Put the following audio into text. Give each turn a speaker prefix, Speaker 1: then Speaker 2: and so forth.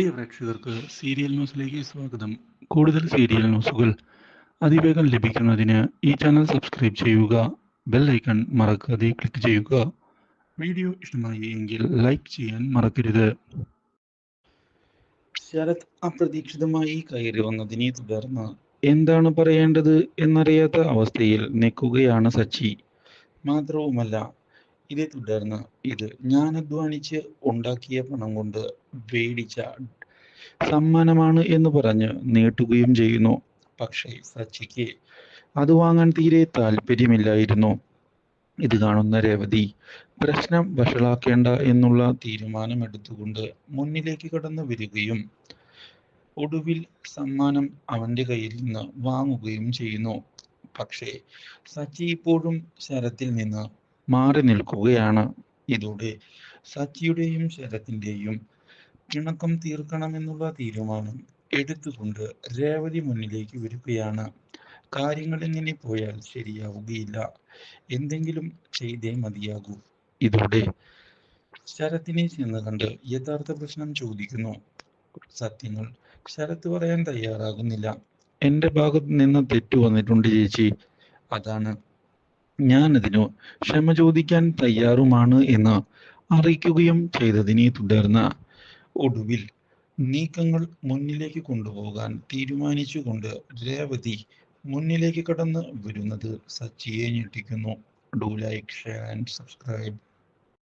Speaker 1: പ്രിയ പ്രേക്ഷകർക്ക് സീരിയൽ ന്യൂസിലേക്ക് സ്വാഗതം. കൂടുതൽ സീരിയൽ ന്യൂസുകൾ അതിവേഗം ലഭിക്കുന്നതിന് ഈ ചാനൽ സബ്സ്ക്രൈബ് ചെയ്യുക ബെൽ ഐക്കൺ മറക്കാതെ ക്ലിക്ക് ചെയ്യുക. വീഡിയോ ഇഷ്ടമായി എങ്കിൽ ലൈക്ക് ചെയ്യാൻ മറക്കരുത്. ശരത് അപ്രതീക്ഷിതമായി കയറി വന്നതിനെ തുടർന്ന് എന്താണ് പറയേണ്ടത് എന്നറിയാത്ത അവസ്ഥയിൽ നിൽക്കുകയാണ് സച്ചി. മാത്രവുമല്ല ഇതേ തുടർന്ന് ഇത് ഞാൻ അധ്വാനിച്ച് ഉണ്ടാക്കിയ പണം കൊണ്ട് വേടിച്ച സമ്മാനമാണ് എന്ന് പറഞ്ഞ് നീട്ടുകയും ചെയ്യുന്നു. പക്ഷേ സച്ചിക്ക് അത് വാങ്ങാൻ തീരെ താല്പര്യമില്ലായിരുന്നു. ഇത് കാണുന്ന രേവതി പ്രശ്നം വഷളാക്കേണ്ട എന്നുള്ള തീരുമാനമെടുത്തുകൊണ്ട് മുന്നിലേക്ക് കടന്നു വരികയും ഒടുവിൽ സമ്മാനം അവന്റെ കയ്യിൽ നിന്ന് വാങ്ങുകയും ചെയ്യുന്നു. പക്ഷേ സച്ചി ഇപ്പോഴും ശരത്തിൽ നിന്ന് മാറി നിൽക്കുകയാണ് ഇതോടെ സച്ചിയുടെയും ശരത്തിന്റെയും പിണക്കം തീർക്കണമെന്നുള്ള തീരുമാനം എടുത്തുകൊണ്ട് രേവതി മുന്നിലേക്ക് വരികയാണ്. കാര്യങ്ങൾ ഇങ്ങനെ പോയാൽ ശരിയാവുകയില്ല. എന്തെങ്കിലും ചെയ്തേ മതിയാകൂ. ഇതോടെ ശരത്തിനെ ചെന്ന് കണ്ട് യഥാർത്ഥ പ്രശ്നം ചോദിക്കുന്നു. സത്യങ്ങൾ ശരത്ത് പറയാൻ തയ്യാറാകുന്നില്ല. എന്റെ ഭാഗത്ത് നിന്ന് തെറ്റു വന്നിട്ടുണ്ട് ചേച്ചി. അതാണ് ഞാൻ അതിനു ക്ഷമ ചോദിക്കാൻ തയ്യാറുമാണ് എന്ന് അറിയിക്കുകയും ചെയ്തതിനെ തുടർന്ന് ഒടുവിൽ നീക്കങ്ങൾ മുന്നിലേക്ക് കൊണ്ടുപോകാൻ തീരുമാനിച്ചുകൊണ്ട് രേവതി മുന്നിലേക്ക് കടന്ന് വരുന്നത് സച്ചിയെ ഞെട്ടിക്കുന്നു. Do like share and subscribe